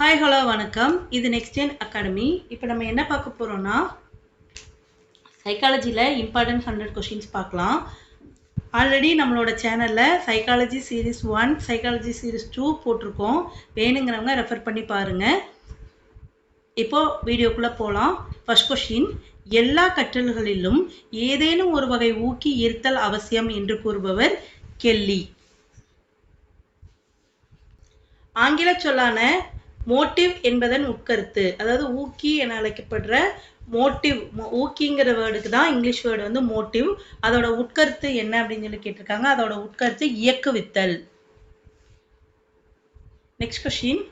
Hi hello வணக்கம். இது next gen academy இப்போ நம்ம என்ன பார்க்க போகிறோம்னா சைக்காலஜியில் இம்பார்ட்டன்ட் ஹண்ட்ரட் கொஷின்ஸ் பார்க்கலாம். ஆல்ரெடி நம்மளோட சேனலில் psychology series one psychology series two போட்டிருக்கோம். வேணுங்கிறவங்க ரெஃபர் பண்ணி பாருங்கள் இப்போது வீடியோக்குள்ளே போகலாம் ஃபஸ்ட் கொஷின் எல்லா கற்றல்களிலும் ஏதேனும் ஒரு வகை ஊக்கி இருத்தல் அவசியம் என்று கூறுபவர் கெல்லி. ஆங்கில சொல்லான மோட்டிவ் என்பதன் உட்கருத்து. அதாவது ஊக்கி என அழைக்கப்படுற மோட்டிவ் ஊக்கிங்கிற வேர்டுக்கு தான் இங்கிலீஷ் வேர்டு வந்து மோட்டிவ். அதோட உட்கருத்து என்ன அப்படின்னு சொல்லி கேட்டிருக்காங்க. அதோட உட்கருத்து இயக்குவித்தல். நெக்ஸ்ட் கொஸ்டின்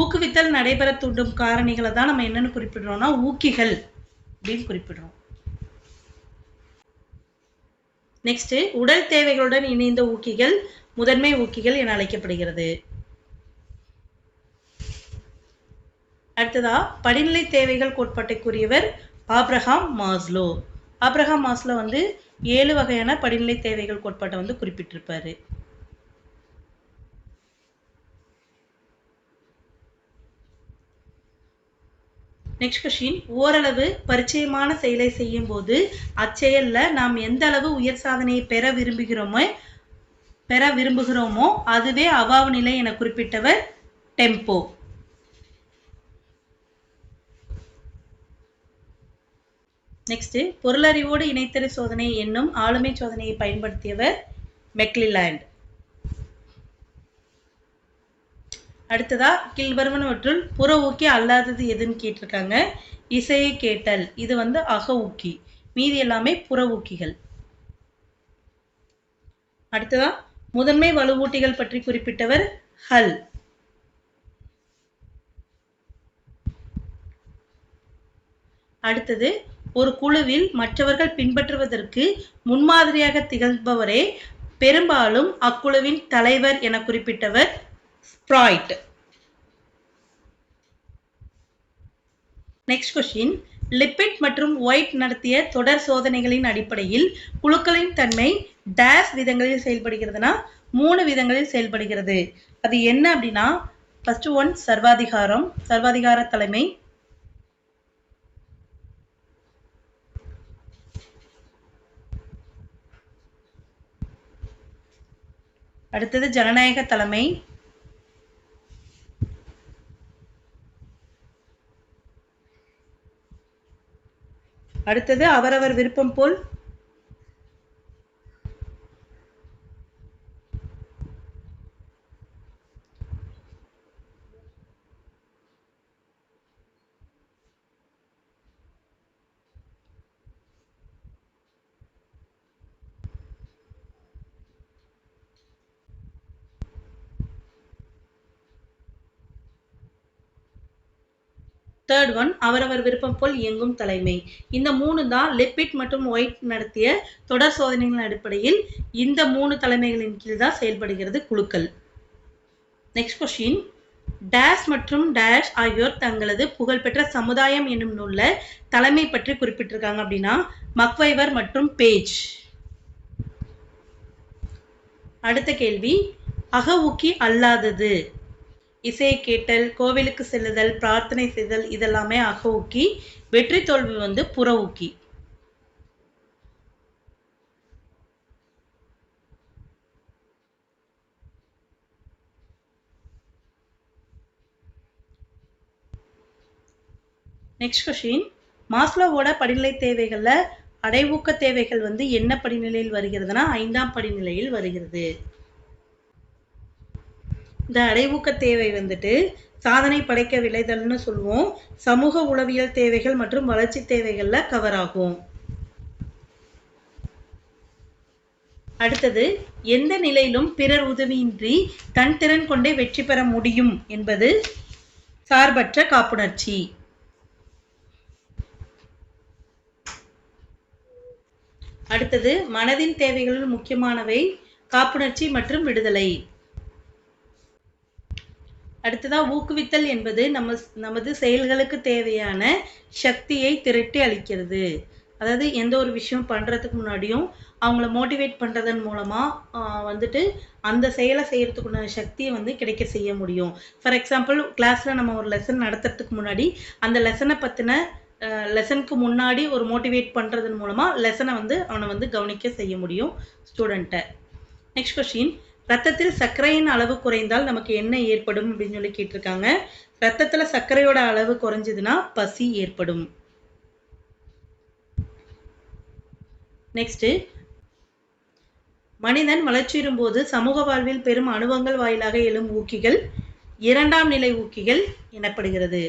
ஊக்குவித்தல் நடைபெற தூண்டும் காரணிகளை தான் நம்ம என்னன்னு குறிப்பிடுறோம்னா ஊக்கிகள் அப்படின்னு குறிப்பிடுறோம். நெக்ஸ்ட் உடல் தேவைகளுடன் இணைந்த ஊக்கிகள் முதன்மை ஊக்கிகள் என அழைக்கப்படுகிறது. அடுத்ததா படிநிலை தேவைகள் கோட்பாட்டை கூறியவர் ஆப்ரஹாம் மாஸ்லோ. ஆப்ரஹாம் மாஸ்லோ வந்து ஏழு வகையான படிநிலை தேவைகள் கோட்பாட்டை வந்து குறிப்பிட்டிருப்பாரு. நெக்ஸ்ட் கொஷின் ஓரளவு பரிச்சயமான செயலை செய்யும் போது அச்செயல்ல நாம் எந்த அளவு உயர் சாதனையை பெற விரும்புகிறோமோ பெற விரும்புகிறோமோ அதுவே அவாவு நிலை என குறிப்பிட்டவர் டெம்போ. நெக்ஸ்ட் பொருளறிவோடு இணைத்தறி சோதனை என்னும் ஆளுமை சோதனையை பயன்படுத்தியவர் மெக்லிலாண்ட். அடுத்ததா கீழ்வருவனவற்றுள் புற ஊக்கி அல்லாதது எதுன்னு கேட்டிருக்காங்க. இசையை கேட்டல் இது வந்து அக ஊக்கி. மீதி எல்லாமே புற ஊக்கிகள். அடுத்ததா முதன்மை வலுவூட்டிகள் பற்றி குறிப்பிட்டவர் ஹல். அடுத்தது ஒரு குழுவில் மற்றவர்கள் பின்பற்றுவதற்கு முன்மாதிரியாக திகழ்பவரே பெரும்பாலும் அக்குழுவின் தலைவர் என குறிப்பிட்டவர் ஸ்ப்ராய்ட் நெக்ஸ்ட் கொஸ்டின் லிப்பிட் மற்றும் ஒயிட் நடத்திய தொடர் சோதனைகளின் அடிப்படையில் குழுக்களின் தன்மை டேஸ் விதங்களில் செயல்படுகிறதுனா மூணு விதங்களில் செயல்படுகிறது. அது என்ன அப்படின்னா ஃபர்ஸ்ட் ஒன் சர்வாதிகாரம் சர்வாதிகார தலைமை அடுத்தது ஜனநாயக தலைமை. அடுத்தது அவரவர் விருப்பம் போல் தேர்ட் ஒன் அவரவர் விருப்பம் போல் இயங்கும் தலைமை. இந்த மூணு தான் லிப்பிட் மற்றும் ஒயிட் நடத்திய தொடர் சோதனைகளின் அடிப்படையில் இந்த மூணு தலைமைகளின் கீழ் தான் செயல்படுகிறது குழுக்கள். நெக்ஸ்ட் கொஸ்டின் டேஷ் மற்றும் டேஷ் ஆகியோர் தங்களது புகழ்பெற்ற சமுதாயம் என்னும் நூலில் தலைமை பற்றி குறிப்பிட்டிருக்காங்க அப்படின்னா மக்வைவர் மற்றும் பேஜ் அடுத்த கேள்வி. அக ஊக்கி அல்லாதது. இசையை கேட்டல் கோவிலுக்கு செல்லுதல் பிரார்த்தனை செய்தல் இதெல்லாமே அக ஊக்கி வெற்றி தோல்வி வந்து புற ஊக்கி. நெக்ஸ்ட் கொஷின் மாஸ்லோவோட படிநிலை தேவைகளில் அடைவூக்க தேவைகள் வந்து என்ன படிநிலையில் வருகிறதுனா ஐந்தாம் படிநிலையில் வருகிறது. இந்த அடைவூக்க தேவை வந்துட்டு சாதனை படைக்க விளைதல்னு சொல்லுவோம். சமூக உளவியல் தேவைகள் மற்றும் வளர்ச்சி தேவைகளில் கவர் ஆகும். அடுத்தது எந்த நிலையிலும் பிறர் உதவியின்றி தன் திறன் கொண்டே வெற்றி பெற முடியும் என்பது சார்பற்ற காப்புணர்ச்சி. அடுத்தது மனதின் தேவைகளில் முக்கியமானவை காப்புணர்ச்சி மற்றும் விடுதலை. அடுத்ததாக ஊக்குவித்தல் என்பது நம்ம நமது செயல்களுக்கு தேவையான சக்தியை திரட்டி அளிக்கிறது. அதாவது எந்த ஒரு விஷயம் பண்ணுறதுக்கு முன்னாடியும் அவங்கள மோட்டிவேட் பண்ணுறதன் மூலமாக வந்துட்டு அந்த செயலை செய்கிறதுக்குண்டான சக்தியை வந்து கிடைக்க செய்ய முடியும். ஃபார் எக்ஸாம்பிள் கிளாஸில் நம்ம ஒரு லெசன் நடத்துறதுக்கு முன்னாடி அந்த லெசனை பற்றின லெசனுக்கு முன்னாடி ஒரு மோட்டிவேட் பண்ணுறதன் மூலமாக லெசனை வந்து அவனை வந்து கவனிக்க செய்ய முடியும் ஸ்டூடெண்ட்டை நெக்ஸ்ட் கொஷின் ரத்தத்தில் சர்க்கரையின் அளவு குறைந்தால் நமக்கு என்ன ஏற்படும் அப்படின்னு சொல்லி கேட்டிருக்காங்க. ரத்தத்தில் சர்க்கரையோட அளவு குறைஞ்சதுன்னா பசி ஏற்படும். நெக்ஸ்ட்டு மனிதன் வளர்ச்சியிடும் போது சமூக வாழ்வில் பெரும் அனுபவங்கள் வாயிலாக எழும் ஊக்கிகள் இரண்டாம் நிலை ஊக்கிகள் எனப்படுகிறது.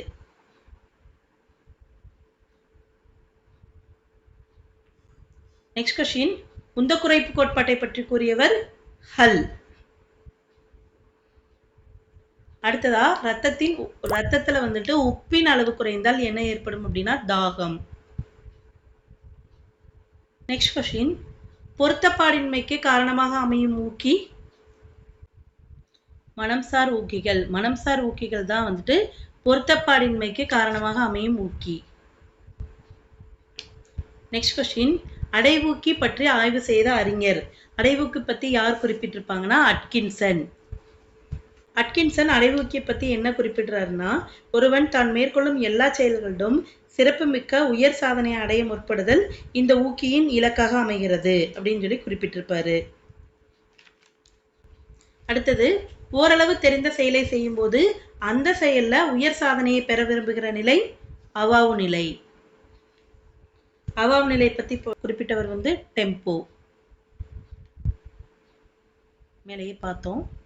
நெக்ஸ்ட் கொஷின் உந்த குறைப்பு கோட்பாட்டை பற்றி கூறியவர் ஹல். அடுத்ததா ரத்தத்தின் ரத்தத்துல வந்துட்டு உப்பின் அளவு குறைந்தால் என்ன ஏற்படும் அப்படின்னா தாகம். நெக்ஸ்ட் கொஸ்டின் பொருத்தப்பாடின்மைக்கு காரணமாக அமையும் ஊக்கி? மனம்சார் ஊக்கிகள். மனம்சார் ஊக்கிகள் தான் வந்துட்டு பொருத்தப்பாடின்மைக்கு காரணமாக அமையும் ஊக்கி. நெக்ஸ்ட் கொஸ்டின் அடைவூக்கி பற்றி ஆய்வு செய்த அறிஞர். அடைவூக்கி பத்தி யார் குறிப்பிட்டிருப்பாங்கன்னா அட்கின்சன். அட்கின்சன் அடைவூக்கியை பத்தி என்ன குறிப்பிடுறாருன்னா ஒருவன் தான் மேற்கொள்ளும் எல்லா செயல்களிலும் சிறப்புமிக்க உயர் சாதனையை அடைய முற்படுதல் இந்த ஊக்கியின் இலக்காக அமைகிறது அப்படின்னு சொல்லி குறிப்பிட்டிருப்பாரு. அடுத்தது ஓரளவு தெரிந்த செயலை செய்யும்போது அந்த செயல்ல உயர் சாதனையை பெற விரும்புகிற நிலை அவாவு நிலை. அவாவு நிலை பத்தி குறிப்பிட்டவர் வந்து டெம்போ. மேலேயே பார்த்தோம்.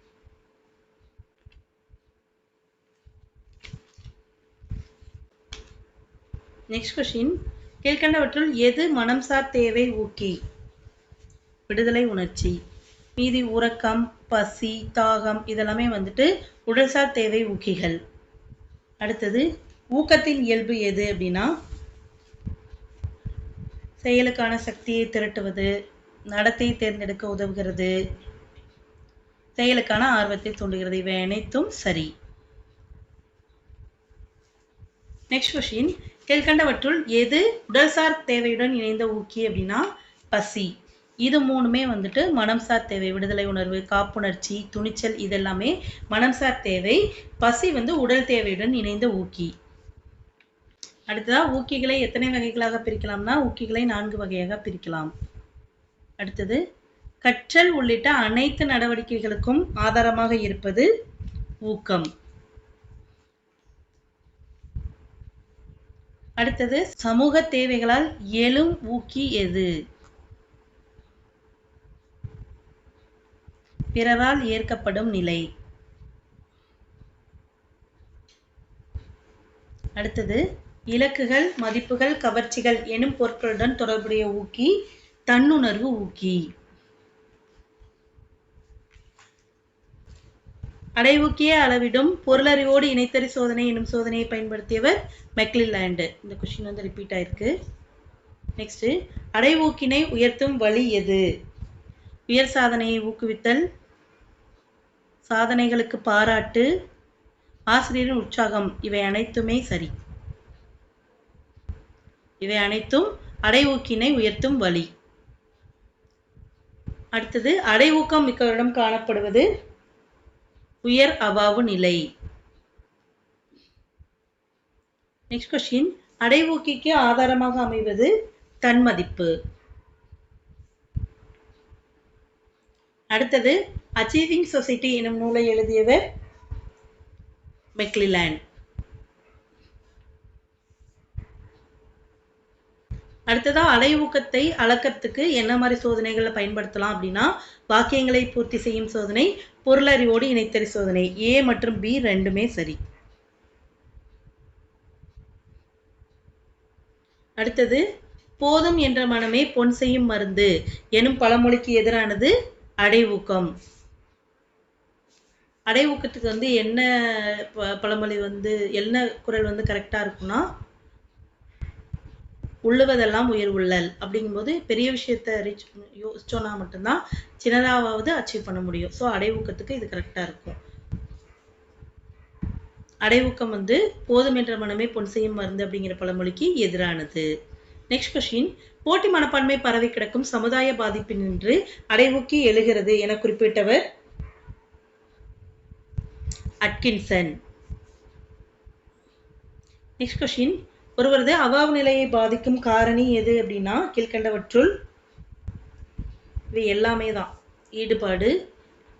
நெக்ஸ்ட் கொஷின் கீழ்கண்டவற்றுள் எது மனம்சார் தேவை ஊக்கி? விடுதலை உணர்ச்சி. மீதி உறக்கம் பசி தாகம் இதெல்லாமே வந்துட்டு உடல்சார் தேவை ஊக்கிகள். அடுத்தது ஊக்கத்தின் இயல்பு எது அப்படின்னா செயலுக்கான சக்தியை திரட்டுவது நடத்தை தேர்ந்தெடுக்க உதவுகிறது செயலுக்கான ஆர்வத்தை தூண்டுகிறது இவை அனைத்தும் சரி. நெக்ஸ்ட் கொஷின் கீழ்கண்டவற்றுள் எது உடல்சார் தேவையுடன் இணைந்த ஊக்கி அப்படின்னா பசி. இது மூணுமே வந்துட்டு மனம்சார் தேவை விடுதலை உணர்வு காப்புணர்ச்சி துணிச்சல் இதெல்லாமே மனம்சார் தேவை. பசி வந்து உடல் தேவையுடன் இணைந்த ஊக்கி. அடுத்ததா ஊக்கிகளை எத்தனை வகைகளாக பிரிக்கலாம்னா ஊக்கிகளை நான்கு வகையாக பிரிக்கலாம். அடுத்தது கற்றல் உள்ளிட்ட அனைத்து நடவடிக்கைகளுக்கும் ஆதாரமாக இருப்பது ஊக்கம். அடுத்தது சமூக தேவைகளால் எழும் ஊக்கி எது? பிறரால் ஏற்கப்படும் நிலை. அடுத்தது இலக்குகள் மதிப்புகள் கவர்ச்சிகள் எனும் பொருட்களுடன் தொடர்புடைய ஊக்கி தன்னுணர்வு ஊக்கி. அடைவூக்கிய அளவிடும் பொருளறிவோடு இணைத்தறி சோதனை எனும் சோதனையை பயன்படுத்தியவர் மெக்லிலாண்டு. இந்த கொஷின் வந்து ரிப்பீட் ஆயிருக்கு. நெக்ஸ்ட் அடைவூக்கினை உயர்த்தும் வழி எது? உயர் சாதனையை ஊக்குவித்தல் சாதனைகளுக்கு பாராட்டு ஆசிரியரின் உற்சாகம் இவை அனைத்துமே சரி. இவை அனைத்தும் அடைவூக்கினை உயர்த்தும் வழி. அடுத்தது அடைவூக்கம் மிக்கவரிடம் காணப்படுவது உயர் அவாவு நிலை. நெக்ஸ்ட் கொஸ்டின் அடைவூக்கிக்கு ஆதாரமாக அமைவது தன்மதிப்பு. அடுத்தது அச்சீவிங் சொசைட்டி எனும் நூலை எழுதியவர் மெக்லிலேண்ட் அடுத்ததா அலைவூக்கத்தை அளக்கிறதுக்கு என்ன மாதிரி சோதனைகளை பயன்படுத்தலாம் அப்படின்னா வாக்கியங்களை பூர்த்தி செய்யும் சோதனை பொருளறிவோடு இணைத்தறி சோதனை. ஏ மற்றும் பி ரெண்டுமே சரி. அடுத்தது போதும் என்ற மனமே பொன் செய்யும் மருந்து எனும் பழமொழிக்கு எதிரானது அடைவூக்கம். அடைவூக்கத்துக்கு வந்து என்ன ப- பழமொழி வந்து என்ன குரல் வந்து கரெக்டாக இருக்கும்னா உள்ளுவதெல்லாம் உயர் உள்ளல் அப்படிங்கும்போது பெரிய விஷயத்த ரீச் யோசிச்சோன்னா மட்டும்தான் சின்னதாவது அச்சீவ் பண்ண முடியும். ஸோ அடைவூக்கத்துக்கு இது கரெக்டாக இருக்கும். அடைவூக்கம் வந்து போதும் என்ற மனமே பொன் செய்யும் மருந்து அப்படிங்கிற பழமொழிக்கு எதிரானது. நெக்ஸ்ட் கொஸ்டின் போட்டி மனப்பான்மை பரவி கிடக்கும் சமுதாய பாதிப்பினின்று அடைவூக்கி எழுகிறது என குறிப்பிட்டவர் அட்கின்சன். நெக்ஸ்ட் கொஸ்டின் ஒருவரது அவாவ் நிலையை பாதிக்கும் காரணி எது அப்படின்னா கீழ்கண்டவற்றுள் இவை எல்லாமே தான். ஈடுபாடு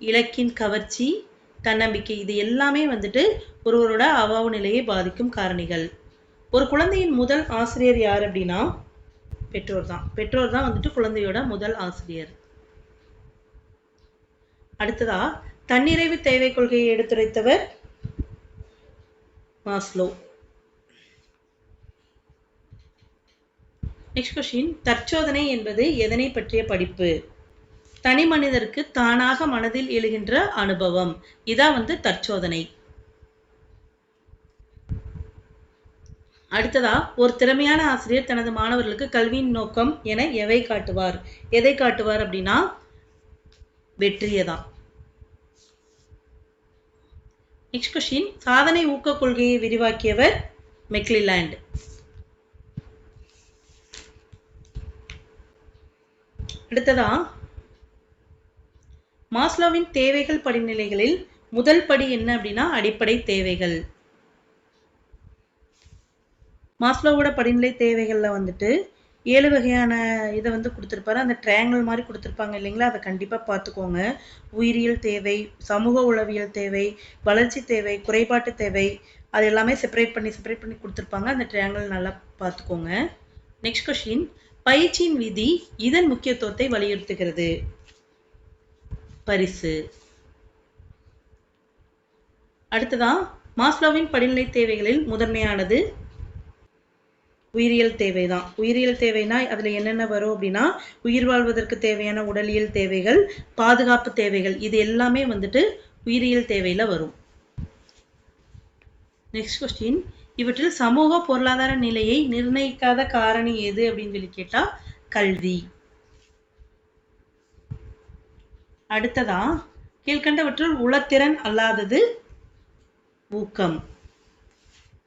இலக்கின் கவர்ச்சி தன்னம்பிக்கை இது எல்லாமே வந்துட்டு ஒருவரோட அவாவு நிலையை பாதிக்கும் காரணிகள். ஒரு குழந்தையின் முதல் ஆசிரியர் யார் அப்படின்னா பெற்றோர் தான். பெற்றோர் தான் வந்துட்டு குழந்தையோட முதல் ஆசிரியர். அடுத்ததா தன்னிறைவு தேவை கொள்கையை எடுத்துரைத்தவர் மாஸ்லோ. நெக்ஸ்ட் கொஷின் தற்சோதனை என்பது எதனை பற்றிய படிப்பு? தனி மனிதருக்கு தானாக மனதில் எழுகின்ற அனுபவம். இதான் வந்து தற்சோதனை. அடுத்ததா ஒரு திறமையான ஆசிரியர் தனது மாணவர்களுக்கு கல்வியின் நோக்கம் என எவை காட்டுவார்? எதை காட்டுவார் அப்படின்னா வெற்றியை தான் நெக்ஸ்ட் கொஷின் சாதனை ஊக்க கொள்கையை விரிவாக்கியவர் மெக்லிலாண்ட். அடுத்ததா? மாஸ்லோவின் தேவைகள் படிநிலைகளில் முதல் படி என்ன அப்படின்னா அடிப்படை தேவைகள். மாஸ்லோவோட படிநிலை தேவைகளில் வந்துட்டு ஏழு வகையான இதை வந்து கொடுத்துருப்பாரு. அந்த ட்ரையாங்கிள் மாதிரி கொடுத்துருப்பாங்க இல்லைங்களா? அதை கண்டிப்பாக பார்த்துக்கோங்க. உயிரியல் தேவை சமூக உளவியல் தேவை வளர்ச்சி தேவை குறைபாட்டு தேவை அது எல்லாமே செப்பரேட் பண்ணி செப்பரேட் பண்ணி கொடுத்துருப்பாங்க. அந்த ட்ரையாங்கிள் நல்லா பார்த்துக்கோங்க. நெக்ஸ்ட் கொஷின் பயிற்சியின் விதி இதன் முக்கியத்துவத்தை வலியுறுத்துகிறது. பரிசு. அடுத்ததா மாஸ்லோவின் படிநிலை தேவைகளில் முதன்மையானது உயிரியல் தேவை தான் உயிரியல் தேவைனா அதில் என்னென்ன வரும் அப்படின்னா உயிர் வாழ்வதற்கு தேவையான உடலியல் தேவைகள் பாதுகாப்பு தேவைகள் இது எல்லாமே வந்துட்டு உயிரியல் தேவையில் வரும். நெக்ஸ்ட் கொஸ்டின் இவற்றில் சமூக பொருளாதார நிலையை நிர்ணயிக்காத காரணி எது அப்படின்னு சொல்லி கேட்டால் கல்வி. அடுத்ததா கீழ்கண்டவற்றுள் உளத்திறன் அல்லாதது ஊக்கம்.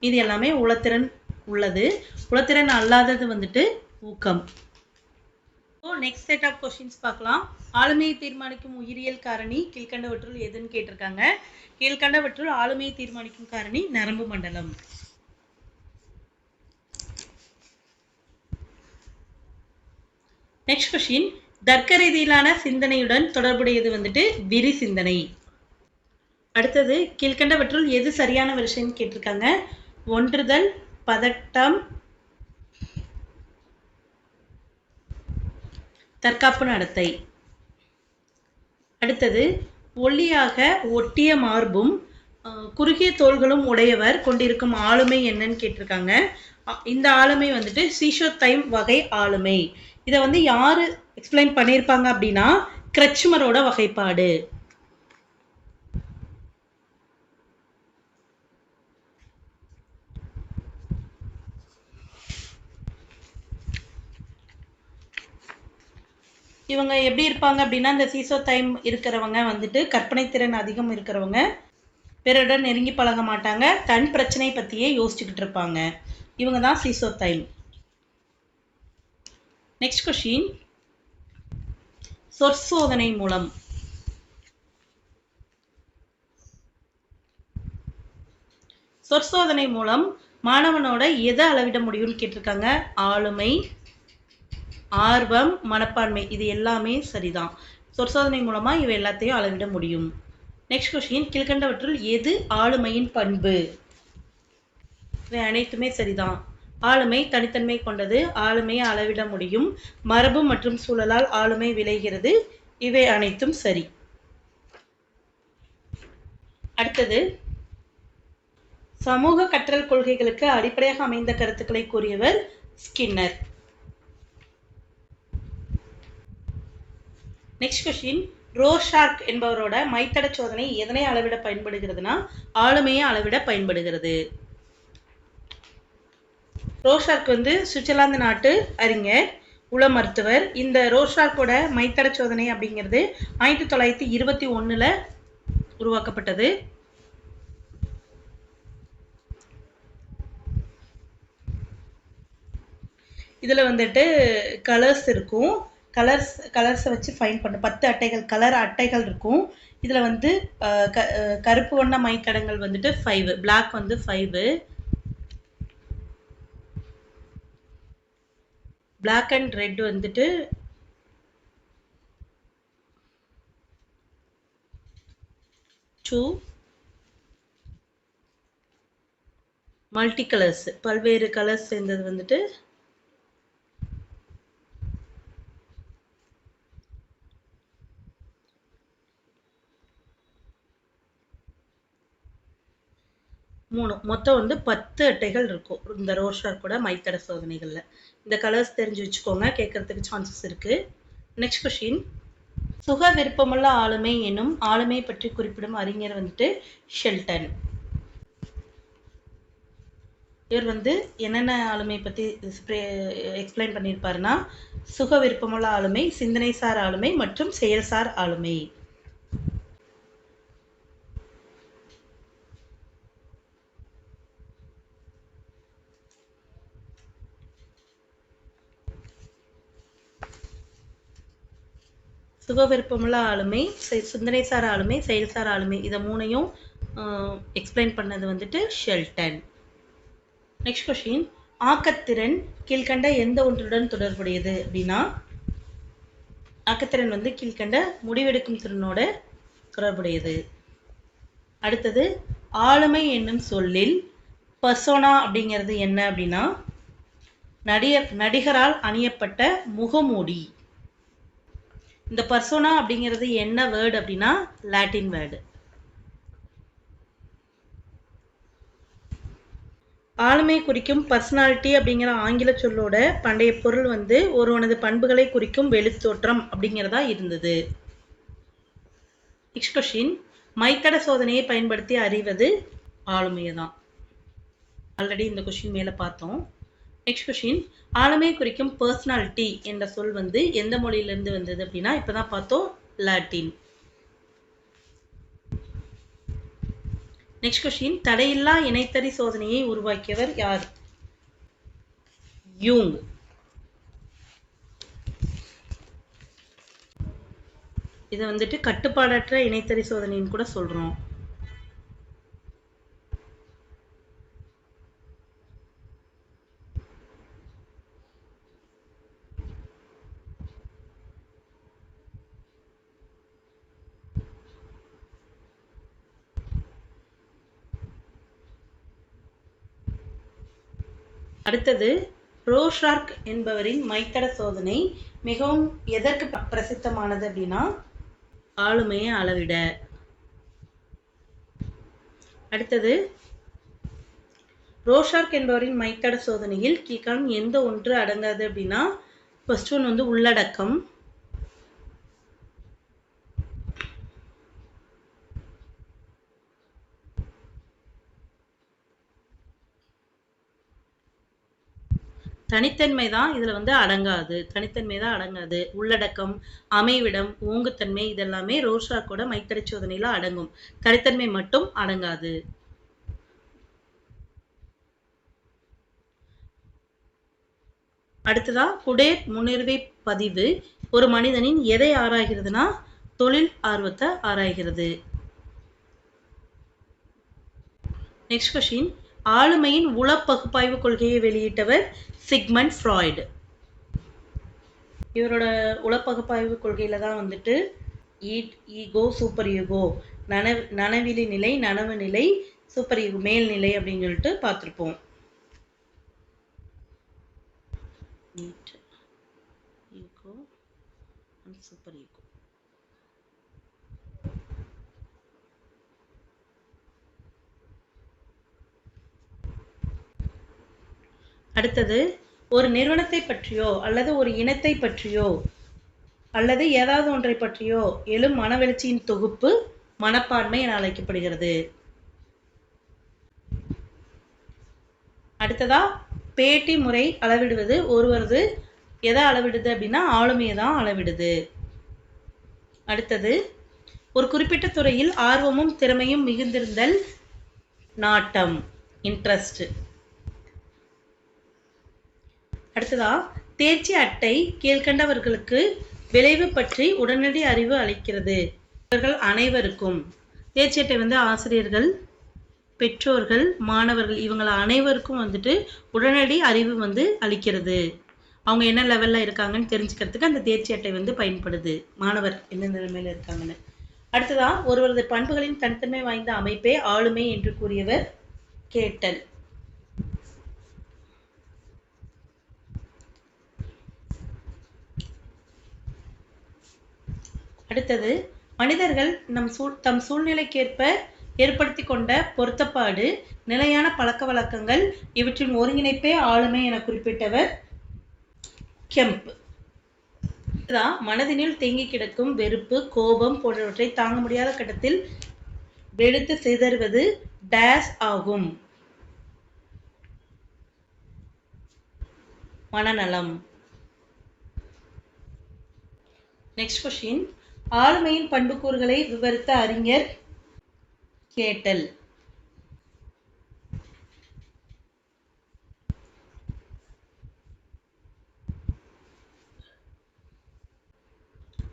இது எல்லாமே உளத்திறன் உள்ளது. உளத்திறன் அல்லாதது வந்துட்டு ஊக்கம். நெக்ஸ்ட் செட் ஆஃப் கொஸ்டின்ஸ் பார்க்கலாம். ஆளுமையை தீர்மானிக்கும் உயிரியல் காரணி கீழ்கண்டவற்றுள் எதுன்னு கேட்டிருக்காங்க. கீழ்கண்டவற்றுள் ஆளுமையை தீர்மானிக்கும் காரணி நரம்பு மண்டலம். நெக்ஸ்ட் கொஷின் தர்க்க ரீதியிலான சிந்தனையுடன் தொடர்புடையது வந்துட்டு விரி சிந்தனை. அடுத்தது கீழ்கண்டவற்றுள் எது சரியான விஷயம்னு கேட்டிருக்காங்க. ஒன்றுதல் பதட்டம் தற்காப்பு நடத்தை. அடுத்தது ஒல்லியாக ஒட்டிய மார்பும் குறுகிய தோள்களும் உடையவர் கொண்டிருக்கும் ஆளுமை என்னன்னு கேட்டிருக்காங்க. அ- இந்த ஆளுமை வந்துட்டு சீஷோத்தைம் வகை ஆளுமை. இதை வந்து யாரு எக்ஸ்பிளைன் பண்ணியிருப்பாங்க அப்படின்னா கிரச்மரோட வகைப்பாடு. இவங்க எப்படி இருப்பாங்க அப்படின்னா இந்த சீசோ டைம் இருக்கிறவங்க வந்துட்டு கற்பனை திறன் அதிகம் இருக்கிறவங்க பிறருடன் நெருங்கி பழக மாட்டாங்க தன் பிரச்சனை பற்றியே யோசிச்சுக்கிட்டு இருப்பாங்க. இவங்க தான் சீசோ டைம். நெக்ஸ்ட் கொஷின் சொற்சோதனை மூலம். சொற்சோதனை மூலம் மாணவனோட எதை அளவிட முடியும்னு கேட்டிருக்காங்க? ஆளுமை ஆர்வம் மனப்பான்மை இது எல்லாமே சரிதான். சொற்சோதனை மூலமா இவை எல்லாத்தையும் அளவிட முடியும். நெக்ஸ்ட் கொஸ்டின் கீழ்கண்டவற்றுள் எது ஆளுமையின் பண்பு? இவை அனைத்துமே சரிதான். ஆளுமை தனித்தன்மை கொண்டது ஆளுமையை அளவிட முடியும். மரபு மற்றும் சூழலால் ஆளுமை விளைகிறது. இவை அனைத்தும் சரி. அடுத்தது சமூக கற்றல் கொள்கைகளுக்கு அடிப்படையாக அமைந்த கருத்துக்களை கூறியவர் ஸ்கின்னர். நெக்ஸ்ட் கொஸ்டின் ரோஷார்க் என்பவரோட மைத்தட சோதனை எதனை அளவிட பயன்படுகிறதுனா ஆளுமையை அளவிட பயன்படுகிறது. ரோஷார்க் வந்து சுவிட்சர்லாந்து நாட்டு அறிஞர் உள மருத்துவர். இந்த ரோஷார்க்கோட மைத்தட சோதனை அப்படிங்கிறது ஆயிரத்தி தொள்ளாயிரத்தி இருபத்தி ஒன்றில் உருவாக்கப்பட்டது. இதில் வந்துட்டு கலர்ஸ் இருக்கும். கலர்ஸ் கலர்ஸை வச்சு ஃபைன் பண்ண. பத்து அட்டைகள் கலர் அட்டைகள் இருக்கும். இதில் வந்து க கருப்பு வண்ண மைத்தடங்கள் வந்துட்டு ஃபைவ் பிளாக் வந்து ஃபைவு பிளாக் அண்ட் ரெட் வந்துட்டு டூ மல்டி கலர்ஸ் பல்வேறு கலர்ஸ் சேர்ந்தது வந்துட்டு மூணு. மொத்தம் வந்து பத்து அட்டைகள் இருக்கும். இந்த ரோஷார் கூட மைத்தட சோதனைகளில். இந்த கலர்ஸ் தெரிஞ்சு வச்சுக்கோங்க. கேட்கறதுக்கு சான்சஸ் இருக்குது நெக்ஸ்ட் கொஷின் சுக விருப்பமுள்ள ஆளுமை எனும் ஆளுமை பற்றி குறிப்பிடும் அறிஞர் வந்துட்டு ஷெல்டன். இவர் வந்து என்னென்ன ஆளுமை பற்றி எக்ஸ்பிளைன் பண்ணியிருப்பாருன்னா சுக விருப்பமுள்ள ஆளுமை சிந்தனைசார் ஆளுமை மற்றும் செயல்சார் ஆளுமை. சுக விருப்பமுள்ள ஆளுமை சிந்தனை சார் ஆளுமை செயல்சார் ஆளுமை. இதை மூணையும் எக்ஸ்பிளைன் பண்ணது வந்துட்டு ஷெல்டன். நெக்ஸ்ட் கொஷின் ஆக்கத்திறன் கீழ்கண்ட எந்த ஒன்றுடன் தொடர்புடையது அப்படின்னா ஆக்கத்திறன் வந்து கீழ்கண்ட முடிவெடுக்கும் திறனோட தொடர்புடையது. அடுத்தது ஆளுமை என்னும் சொல்லில் பர்சோனா அப்படிங்கிறது என்ன அப்படின்னா நடிகர் நடிகரால் அணியப்பட்ட முகமூடி. இந்த பர்சோனா அப்படிங்கிறது என்ன வேர்டு அப்படின்னா லாட்டின் வேர்டு ஆளுமை குறிக்கும் பர்சனாலிட்டி அப்படிங்கிற ஆங்கில சொல்லோட பண்டைய பொருள் வந்து ஒருவனது பண்புகளை குறிக்கும் வெளித்தோற்றம் அப்படிங்கிறதா இருந்தது. நெக்ஸ்ட் கொஷின் மைத்தட சோதனையை பயன்படுத்தி அறிவது ஆளுமையை தான் ஆல்ரெடி இந்த கொஷின் மேலே பார்த்தோம். நெக்ஸ்ட் கொஷின் ஆளுமை குறிக்கும் பர்சனாலிட்டி என்ற சொல் வந்து எந்த மொழியிலிருந்து வந்தது அப்படின்னா இப்பதான் பார்த்தோம் லாட்டின் நெக்ஸ்ட் கொஷின் தடையில்லா இணைத்தறி சோதனையை உருவாக்கியவர் யார்? யூங் இதை வந்துட்டு கட்டுப்பாடற்ற இணைத்தறி சோதனைன்னு கூட சொல்றோம். அடுத்தது ரோஷார்க் என்பவரின் மைத்தட சோதனை மிகவும் எதற்கு பிரசித்தமானது அப்படின்னா ஆளுமையை அளவிட. அடுத்தது ரோஷார்க் என்பவரின் மைத்தட சோதனையில் கீழ்காணும் எந்த ஒன்று அடங்காது அப்படின்னா ஃபர்ஸ்ட் ஒன் வந்து உள்ளடக்கம். தனித்தன்மை தான் இதுல வந்து அடங்காது. தனித்தன்மை தான் அடங்காது. உள்ளடக்கம் அமைவிடம் ஓங்குத்தன்மை இதெல்லாமே ரோஷாக்கோட மைத்தடை சோதனையில அடங்கும். தனித்தன்மை மட்டும் அடங்காது. அடுத்ததா குடேர் முன்னுரிமை பதிவு. ஒரு மனிதனின் எதை ஆராய்கிறதுனா தொழில் ஆர்வத்தை ஆராய்கிறது. நெக்ஸ்ட் கொஷின் ஆளுமையின் உள பகுப்பாய்வு கொள்கையை வெளியிட்டவர் சிக்மண்ட் ஃப்ராய்டு. இவரோட உளப்பகுப்பாய்வு கொள்கையில் கொள்கையில தான் வந்துட்டு ஈட் ஈகோ சூப்பர் ஈகோ நனவு நனவிலி நிலை நனவு நிலை சூப்பர் ஈகோ மேல்நிலை அப்படின்னு சொல்லிட்டு பார்த்துருப்போம் id ego and super ego அடுத்தது ஒரு நிறுவனத்தை பற்றியோ அல்லது ஒரு இனத்தை பற்றியோ அல்லது ஏதாவது ஒன்றை பற்றியோ எழும் மனவெழுச்சியின் தொகுப்பு மனப்பான்மை என அழைக்கப்படுகிறது. அடுத்ததா பேட்டி முறை அளவிடுவது. ஒருவரது எதை அளவிடுது அப்படின்னா ஆளுமையை தான் அளவிடுது. அடுத்தது ஒரு குறிப்பிட்ட துறையில் ஆர்வமும் திறமையும் மிகுந்திருந்தல் நாட்டம் இன்ட்ரெஸ்ட் அடுத்ததா தேர்ச்சி அட்டை கீழ்கண்டவர்களுக்கு விளைவு பற்றி உடனடி அறிவு அளிக்கிறது. இவர்கள் அனைவருக்கும். தேர்ச்சி அட்டை வந்து ஆசிரியர்கள் பெற்றோர்கள் மாணவர்கள் இவங்கள அனைவருக்கும் வந்துட்டு உடனடி அறிவு வந்து அளிக்கிறது. அவங்க என்ன லெவலில் இருக்காங்கன்னு தெரிஞ்சுக்கிறதுக்கு அந்த தேர்ச்சி அட்டை வந்து பயன்படுது. மாணவர் என்ன நிலைமையில் இருக்காங்கன்னு. அடுத்ததாக ஒருவரது பண்புகளின் தனித்தன்மை வாய்ந்த அமைப்பே ஆளுமை என்று கூறியவர் கேட்டல். அடுத்தது மனிதர்கள் நம் சூழ் தம் சூழ்நிலைக்கேற்ப ஏற்படுத்தி கொண்ட பொருத்தப்பாடு நிலையான பழக்க வழக்கங்கள் இவற்றின் ஒருங்கிணைப்பே ஆளுமை என குறிப்பிட்டவர் கெம்ப். தான் மனதினில் தேங்கி கிடக்கும் வெறுப்பு கோபம் போன்றவற்றை தாங்க முடியாத கட்டத்தில் வெடித்து சிதறுவது டேஸ் ஆகும். மனநலம். நெக்ஸ்ட் கொஷின் ஆளுமையின் பண்புக்கூறுகளை விவரித்த அறிஞர் கேட்டல்.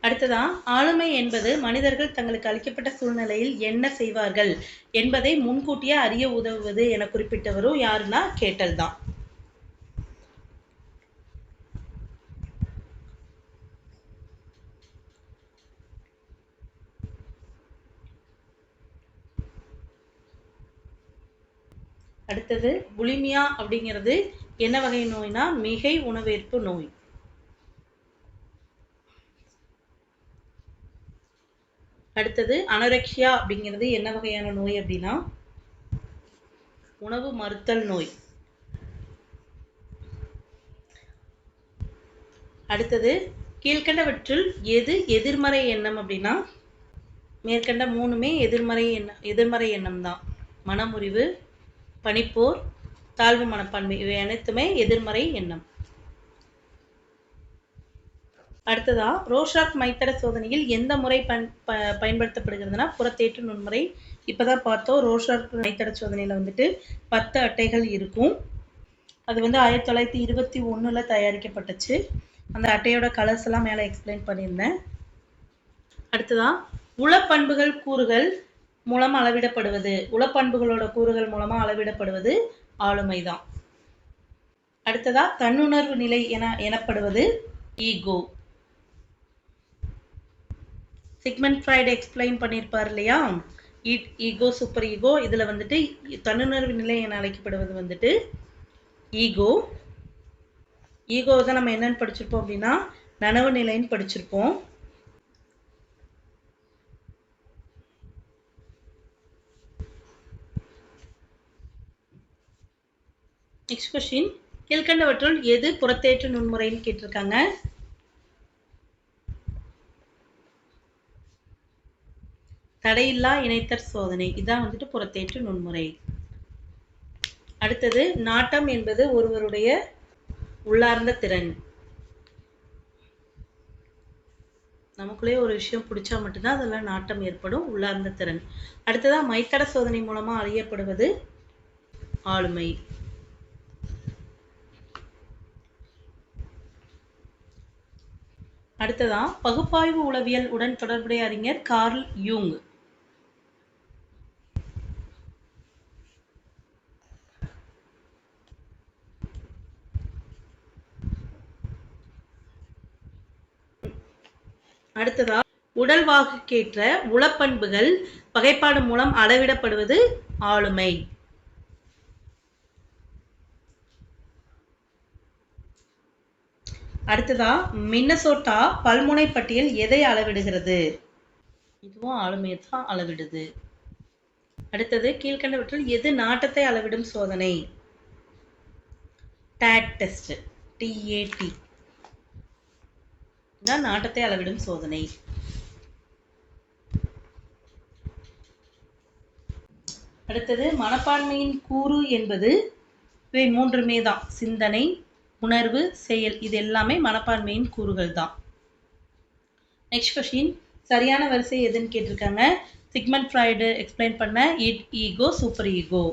அடுத்ததா ஆளுமை என்பது மனிதர்கள் தங்களுக்கு அளிக்கப்பட்ட சூழ்நிலையில் என்ன செய்வார்கள் என்பதை முன்கூட்டியே அறிய உதவுவது என குறிப்பிட்டவரும் யாருன்னா கேட்டல் தான். அடுத்தது புலிமியா அப்படிங்கிறது என்ன வகை நோய்னா மிகை உணவேற்பு நோய். அடுத்தது அனரக்ஷியா அப்படிங்கிறது என்ன வகையான நோய் அப்படின்னா உணவு மறுத்தல் நோய். அடுத்தது கீழ்கண்டவற்றில் எது எதிர்மறை எண்ணம் அப்படின்னா மேற்கண்ட மூணுமே எதிர்மறை எண்ணம் எதிர்மறை எண்ணம் தான் மனமுறிவு பனிப்போர் தாழ்வு மனப்பான்மை இவை அனைத்துமே எதிர்மறை எண்ணம். அடுத்ததா ரோஷாக் மைத்தட சோதனையில் எந்த முறை பயன் ப பயன்படுத்தப்படுகிறதுனா புறத்தேற்று நுண்முறை. இப்போதான் பார்த்தோம் ரோஷாக் மைத்தட சோதனையில் வந்துட்டு பத்து அட்டைகள் இருக்கும். அது வந்து ஆயிரத்தி தொள்ளாயிரத்தி இருபத்தி ஒன்றில் தயாரிக்கப்பட்டுச்சு. அந்த அட்டையோட கலர்ஸ் எல்லாம் மேலே எக்ஸ்பிளைன் பண்ணியிருந்தேன். அடுத்ததா உளப்பண்புகள் கூறுகள் மூலம் அளவிடப்படுவது உளப்பண்புகளோட கூறுகள் மூலமாக அளவிடப்படுவது ஆளுமை தான் அடுத்ததா தன்னுணர்வு நிலை என எனப்படுவது ஈகோ. சிக்மெண்ட் ஃப்ரைடு எக்ஸ்பிளைன் பண்ணியிருப்பார் இல்லையா? ஈகோ சூப்பர் ஈகோ இதில் வந்துட்டு தன்னுணர்வு நிலை என அழைக்கப்படுவது வந்துட்டு ஈகோ. ஈகோ தான் நம்ம என்னன்னு படிச்சிருப்போம் அப்படின்னா நனவு நிலைன்னு படிச்சிருப்போம். நெக்ஸ்ட் கொஸ்டின் கீழ்கண்டவற்றுள் எது புறத்தேற்று நுண்முறைன்னு கேட்டிருக்காங்க. தடையில்லா இணைத்தர் சோதனை. இதான் வந்துட்டு புறத்தேற்று நுண்முறை. அடுத்தது நாட்டம் என்பது ஒருவருடைய உள்ளார்ந்த திறன். நமக்குள்ளே ஒரு விஷயம் பிடிச்சா மட்டும்தான் அதில் நாட்டம் ஏற்படும் உள்ளார்ந்த திறன். அடுத்ததா மைத்தட சோதனை மூலமாக அறியப்படுவது ஆளுமை. அடுத்ததா பகுப்பாய்வு உளவியல் உடன் தொடர்புடைய அறிஞர் கார்ல் யூங். அடுத்ததா உடல்வாகுக்கேற்ற உளப்பண்புகள் வகைப்பாடு மூலம் அளவிடப்படுவது ஆளுமை. அடுத்ததா மின்னசோட்டா பல்முனை பட்டியல் எதை அளவிடுகிறது? இதுவும் ஆளுமையை தான் அளவிடுது. அடுத்தது கீழ்கண்டவற்றில் எது நாட்டத்தை அளவிடும் சோதனை? டேட் டெஸ்ட் டிஏடி தான் நாட்டத்தை அளவிடும் சோதனை. அடுத்தது மனப்பான்மையின் கூறு என்பது இவை மூன்றுமே தான் சிந்தனை உணர்வு செயல் இது எல்லாமே மனப்பான்மையின் கூறுகள் தான். நெக்ஸ்ட் கொஷின் சரியான வரிசை எதுன்னு கேட்டிருக்காங்க. சிக்மண்ட் ஃப்ராய்டு எக்ஸ்பிளைன் பண்ண இட் ஈகோ சூப்பர் ஈகோ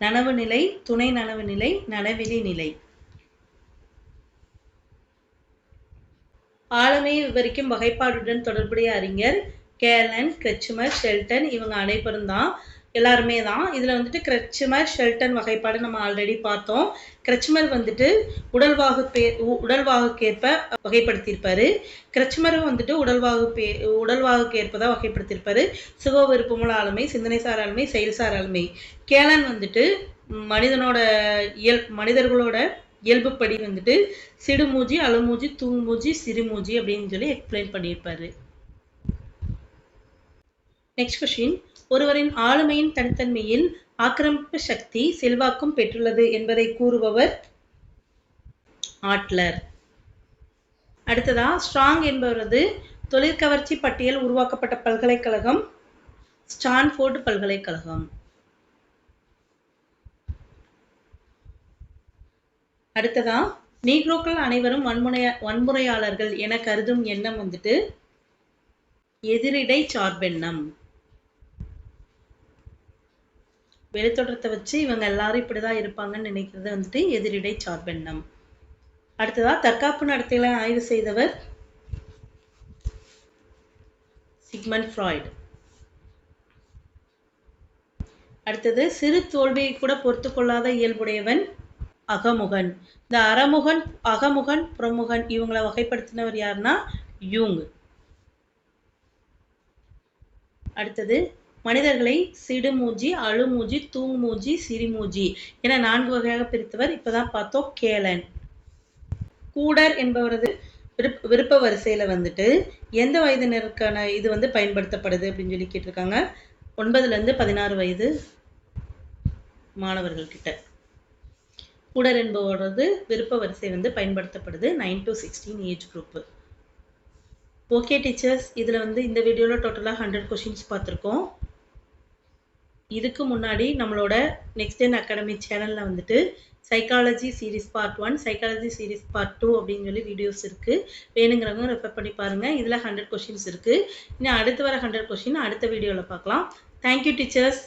நனவு நிலை துணை நனவு நிலை நனவெளி நிலை. ஆளுமையை விவரிக்கும் வகைப்பாடுடன் தொடர்புடைய அறிஞர் கேலன் கிரெச்சுமர் ஷெல்டன் இவங்க அனைவரும் தான் எல்லாருமே தான். இதில் வந்துட்டு கிரெச்சுமர் ஷெல்டன் வகைப்பாடு நம்ம ஆல்ரெடி பார்த்தோம். கிரெச்சுமர் வந்துட்டு உடல்வாகு பே உடல்வாகுக்கேற்ப வகைப்படுத்தியிருப்பாரு. கிரெச்சுமரும் வந்துட்டு உடல்வாகு பே உடல்வாகுக்கேற்ப தான் வகைப்படுத்தியிருப்பாரு சுக விருப்பமுள்ள ஆளுமை சிந்தனைசார் ஆளுமை செயல்சார் ஆளுமை. கேலன் வந்துட்டு மனிதனோட இயல் மனிதர்களோட இயல்புப்படி வந்துட்டு சிடுமூஜி அழுமூஜி தூங்குமூஜி சிறுமூஜி அப்படின்னு சொல்லி எக்ஸ்பிளைன் பண்ணியிருப்பாரு. நெக்ஸ்ட் கொஷின் ஒருவரின் ஆளுமையின் தனித்தன்மையில் ஆக்கிரமிப்பு சக்தி செல்வாக்கும் பெற்றுள்ளது என்பதை கூறுபவர் ஆட்லர். அடுத்ததா ஸ்ட்ராங் என்பவரது தொழிற்கவர்ச்சி பட்டியல் உருவாக்கப்பட்ட பல்கலைக்கழகம் ஸ்டான்ஃபோர்டு பல்கலைக்கழகம். அடுத்ததா நீக்ரோக்கள் அனைவரும் வன்முறைய வன்முறையாளர்கள் என கருதும் எண்ணம் வந்துட்டு எதிரிடை சார்பெண்ணம். வெளித்தோற்றத்தை வச்சு இவங்க எல்லாரும் இப்படிதான் இருப்பாங்கன்னு நினைக்கிறது வந்துட்டு எதிரிடை சார்பெண்ணம். அடுத்ததா தற்காப்பு நடத்தைகளை ஆய்வு செய்தவர் சிக்மன் ஃப்ராய்டு. அடுத்தது சிறு தோல்வியை கூட பொறுத்து கொள்ளாத இயல்புடையவன் அகமுகன். இந்த அறமுகன் அகமுகன் புறமுகன் இவங்களை வகைப்படுத்தினவர் யாருன்னா யூங். அடுத்தது மனிதர்களை சிடுமூஜி அழுமூஜி தூங்குமூஜி சிரிமூஜி என நான்கு வகையாக பிரித்தவர். இப்பதான் பார்த்தோம் கேளன். கூடர் என்பவரது விருப்ப விருப்ப வரிசையில வந்துட்டு எந்த வயதினருக்கான இது வந்து பயன்படுத்தப்படுது அப்படின்னு சொல்லி கேட்டிருக்காங்க. ஒன்பதுல இருந்து பதினாறு வயது மாணவர்கள் கிட்ட கூடர் என்பவரது விருப்ப வரிசை வந்து பயன்படுத்தப்படுது nine to sixteen age group okay teachers இதில் வந்து இந்த வீடியோவில் டோட்டலாக ஹண்ட்ரட் கொஷின்ஸ் பார்த்துருக்கோம். இதுக்கு முன்னாடி நம்மளோட நெக்ஸ்ட் டென் அகாடமி சேனலில் வந்துட்டு psychology series part one psychology series part two அப்படின்னு சொல்லி வீடியோஸ் இருக்குது வேணுங்கிறவங்க ரெஃபர் பண்ணி பாருங்கள் இதில் ஹண்ட்ரட் கொஷின்ஸ் இருக்குது இன்னும் அடுத்து வர ஹண்ட்ரட் கொஷின் அடுத்த வீடியோவில் பார்க்கலாம். Thank you teachers